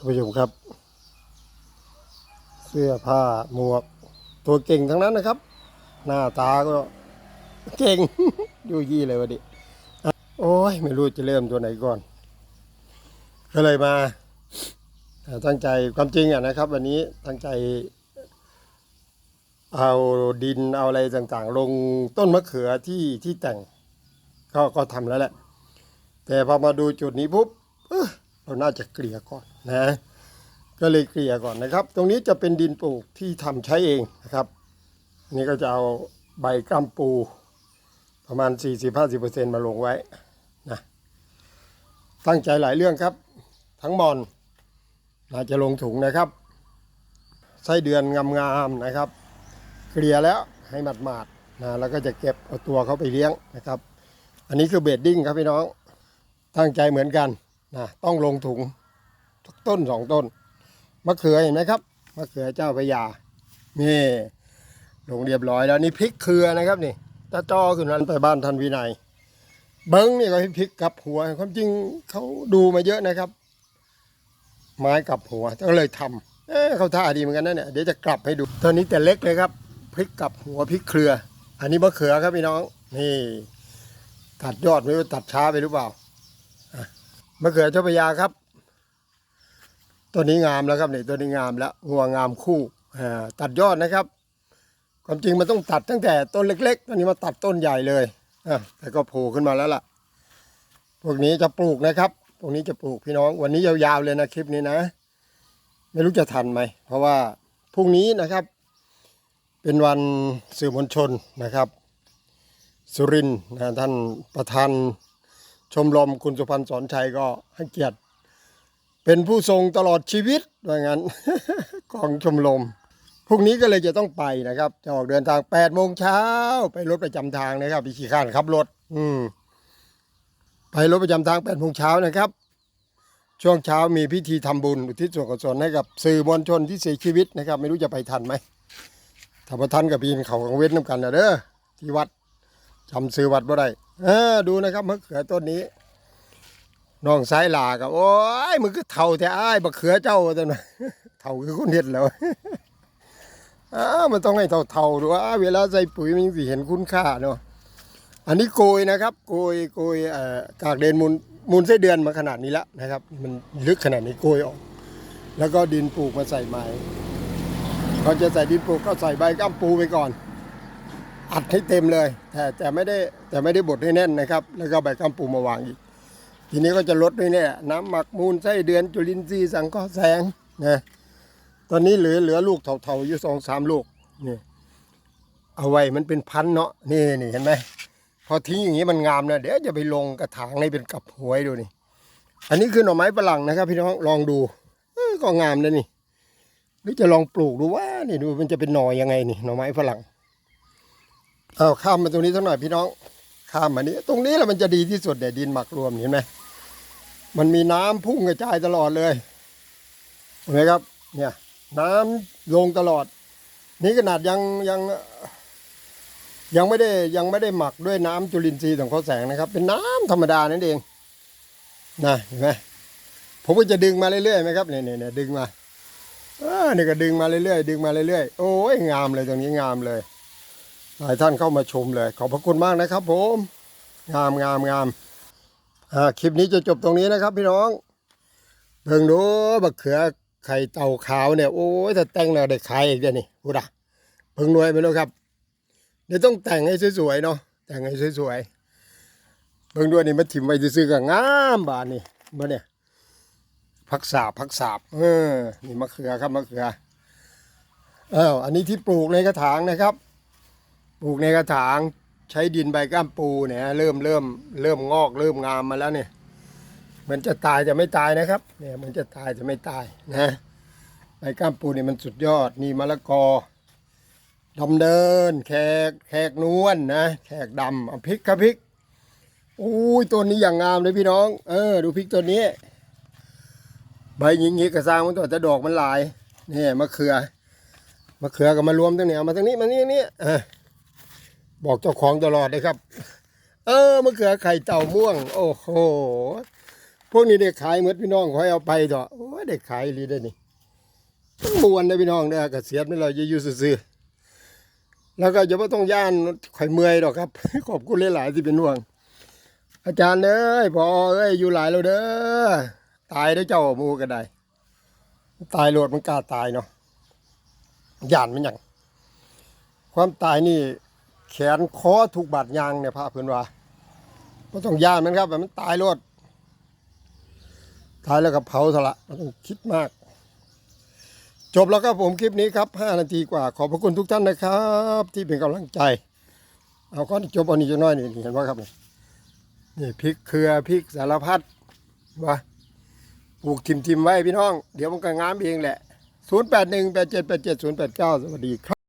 ท่านผู้ชมครับ เสื้อผ้าหมวก ตัวเก่งทั้งนั้นนะครับ หน้าตาก็เก่ง ดูยี่เลยวะดิโอ้ย ไม่รู้จะเริ่มตัวไหนก่อน ก็เลยมา ตั้งใจความจริงอะนะครับ วันนี้ตั้งใจ เอาดินเอาอะไรต่างๆ ลงต้นมะเขือที่ที่แต่ง ก็ก็ทำแล้วแหละ แต่พอมาดูจุดนี้ปุ๊บ เราน่าจะเกลี่ยก่อนนะก็เลยเกลี่ยก่อนนะครับ ตรงนี้จะเป็นดินปลูกที่ทำใช้เองนะครับนนี้ก็จะเอาใบกล้ามปูประมาณ 40-50%มาลงไว้นะตั้งใจหลายเรื่องครับ ทั้งมอนน่าจะลงถุงนะครับไส้เดือนงามๆนะครับ เกลี่ยแล้วให้หมาดๆนะแล้วก็จะเก็บเอาตัวเขาไปเลี้ยงนะครับ อันนี้คือเบดดิ้งครับพี่น้องตั้งใจเหมือนกัน นะต้องลงถุงทุกต้นสองต้นมะเขือเห็นไหมครับมะเขือเจ้าพยานี่ลงเรียบร้อยแล้วนี่พริกเครือนะครับนี่ตาจอขึ้นนั้นไปบ้านท่านวินัย เบิ้งนี่ก็ให้พริกกับหัวความจริงเขาดูมาเยอะนะครับ ไม้กับหัวก็เลยทำเอเขาท่าดีเหมือนกันนะเนี่ยเดี๋ยวจะกลับให้ดูตอนนี้แต่เล็กเลยครับพริกกับหัวพริกเครือ อันนี้มะเขือครับพี่น้องนี่ตัดยอดไม่รู้ตัดช้าไปหรือเปล่า มะเขือเจ้าพยาครับ ตัวนี้งามแล้วครับนี่ตัวนี้งามแล้วงัวงามคู่ตัดยอดนะครับ ความจริงมันต้องตัดตั้งแต่ต้นเล็กๆตอนนี้มาตัดต้นใหญ่เลยแต่ก็โผล่ขึ้นมาแล้วล่ะ พวกนี้จะปลูกนะครับพวกนี้จะปลูกพี่น้อง วันนี้ยาวๆเลยนะคลิปนี้นะ ไม่รู้จะทันไหมเพราะว่าพรุ่งนี้นะครับ เป็นวันสื่อมวลชนนะครับ สุรินทร์นะท่านประธาน ชมรมคุณสุพันธ์สอนชัยก็ให้เกียรติ เป็นผู้ทรงตลอดชีวิตว่างั้นของชมรมพรุ่งนี้ก็เลยจะต้องไปนะครับ จะออกเดินทาง8โมงเช้าไปรถประจำทางนะครับพี่ขี่ข้านขับรถ อืม ไปรถประจำทาง8โมงเช้านะครับ ช่วงเช้ามีพิธีทำบุญอุทิศส่วนกุศลให้กับสื่อมวลชนที่เสียชีวิตนะครับ ไม่รู้จะไปทันไหมถ้าพอทันกับปีนเขาของเวทน้ำกันนะเด้อที่วัด จำซื้อวัดบ่ได้เออดูนะครับมะเขือต้นนี้น้องสายหลากับโอ้ยมึงก็เท่าแต่อ้ายมะเขือเจ้าตัวน่ะเท่าคือคนเห็ดแล้วอ้ามันต้องให้เท่าเท่าๆด้วยเวลาใส่ปุ๋ยมันสิเห็นคุณค่าเนาะอันนี้โกยนะครับ โกยโกยเอ่อกากเดนมูลมูลไส้เดือนมาขนาดนี้แล้วนะครับ มันลึกขนาดนี้โกยออก แล้วก็ดินปลูกมาใส่ไม้เขาจะใส่ดินปลูกก็ใส่ใบก้ามปูไปก่อน อัดให้เต็มเลย แต่แต่ไม่ได้แต่ไม่ได้บดให้แน่นนะครับ แล้วก็ใบกัมปูมาวางอีก ทีนี้ก็จะลดด้วยเนี่ยน้ำหมักมูลไส้เดือนจุลินทรีย์สังเคราะห์แสงนะตอนนี้เหลือเหลือลูกเท่าๆอยู่สองสามลูกนี่เอาไว้มันเป็นพันเนาะนี่นี่เห็นไหมพอทิ้งอย่างนี้มันงามนะเดี๋ยวจะไปลงกระถางให้เป็นกับหวยดูนี่อันนี้คือหน่อไม้ฝรั่งนะครับ พี่น้องลองดูก็งามนะนี่หรือจะลองปลูกดูว่านี่ดูมันจะเป็นหน่อยังไงนี่หน่อไม้ฝรั่ง เอาข้ามมาตรงนี้สักหน่อยพี่น้อง ข้ามมานี้ ตรงนี้แหละมันจะดีที่สุดเดี๋ยดินหมักรวมเห็นไหมมันมีน้ำพุ่งกระจายตลอดเลยเห็นไหมครับ เนี่ย น้ำลงตลอด นี่ขนาดยังยังยังไม่ได้ยังไม่ได้หมักด้วยน้ำจุลินทรีย์สังเคราะห์แสงนะครับ เป็นน้ำธรรมดานั่นเองนะเห็นไหมผมก็จะดึงมาเรื่อยๆไหมครับเนี่ยเนี่ยเนี่ยดึงมาเออนี่ก็ดึงมาเรื่อยๆดึงมาเรื่อยๆโอ้ยงามเลยตรงนี้งามเลย หลายท่านเข้ามาชมเลย ขอบพระคุณมากนะครับ ผม งามงามงามอ่าคลิปนี้จะจบตรงนี้นะครับ พี่น้องเบิ่งดูบักเขือไข่เต่าขาวเนี่ยโอ้ยถ้าแต่งแล้วได้ขายอีกเดี๋ยวนี้พูด่ะเพิ่งรวยไปแล้วครับเดี๋ยวต้องแต่งให้สวยๆเนาะแต่งให้สวยๆเบิ่งด้วยนี่มันถิ่มไว้ซื้อๆก็งามบานนี่มาเนี่ยพักสาบพักสาบเออนี่มะเขือครับมะเขืออ้าวอันนี้ที่ปลูกในกระถางนะครับ ปลูกในกระถางใช้ดินใบก้ามปูเนี่ยเริ่มเริ่มเริ่มงอกเริ่มงามมาแล้วเนี่ยมันจะตายจะไม่ตายนะครับเนี่ยมันจะตายจะไม่ตายนะใบก้ามปูเนี่ยมันสุดยอดนี่มะละกอดำเนิน แขกแขกนวลนะแขกดำเอาพริกครับพริกอุ้ยต้นนี้อย่างงามเลยพี่น้อง เออ ดูพริกต้นนี้ ใบยิงๆกระซางมันตัวแต่ดอกมันหลายเนี่ยมะเขือมะเขือก็มารวมตั้งเนี่ยเอามาทางนี้มานี่นี่เออ บอกเจ้าของตลอดเลยครับ เออมะเขือไข่เต่าม่วง โอ้โหพวกนี้เด็กขายเหมือนพี่น้องขอให้เอาไปเถอะโอ้ได้ขายอีได้นี่มันมวนนะพี่น้องเด้อเกษียณไม่เราจะอยู่ซื่อแล้วก็จะไม่ต้องย่านข่อยเมื่อยหรอกครับ ขอบคุณหลายๆที่เป็นห่วง อาจารย์เอ้ยพอเอ้ยอยู่หลายแล้วเด้อตายได้เจ้ามูก็ได้ ตายโหลดมันกล้าตายเนาะย่านมันยังความตายนี่ แขนคอถูกบาดยางเนี่ยพระเพื่อนว่าไม่ต้องย่านมันครับแบบมันตายโลดตายแล้วก็เผาซะละต้องคิดมาก จบแล้วครับผมคลิปนี้ครับ 5 นาทีกว่า ขอบพระคุณทุกท่านนะครับ ที่เป็นกำลังใจ เอาก็จบอันนี้จะน้อยนี่เห็นว่าครับนี่นี่พริกเครือพริกสารพัดว่าปลูกทิมทิมๆไว้พี่น้อง เดี๋ยวมันก็งามเองแหละ 0 8 1 8 7 8 7 0 8 9 สวัสดีครับ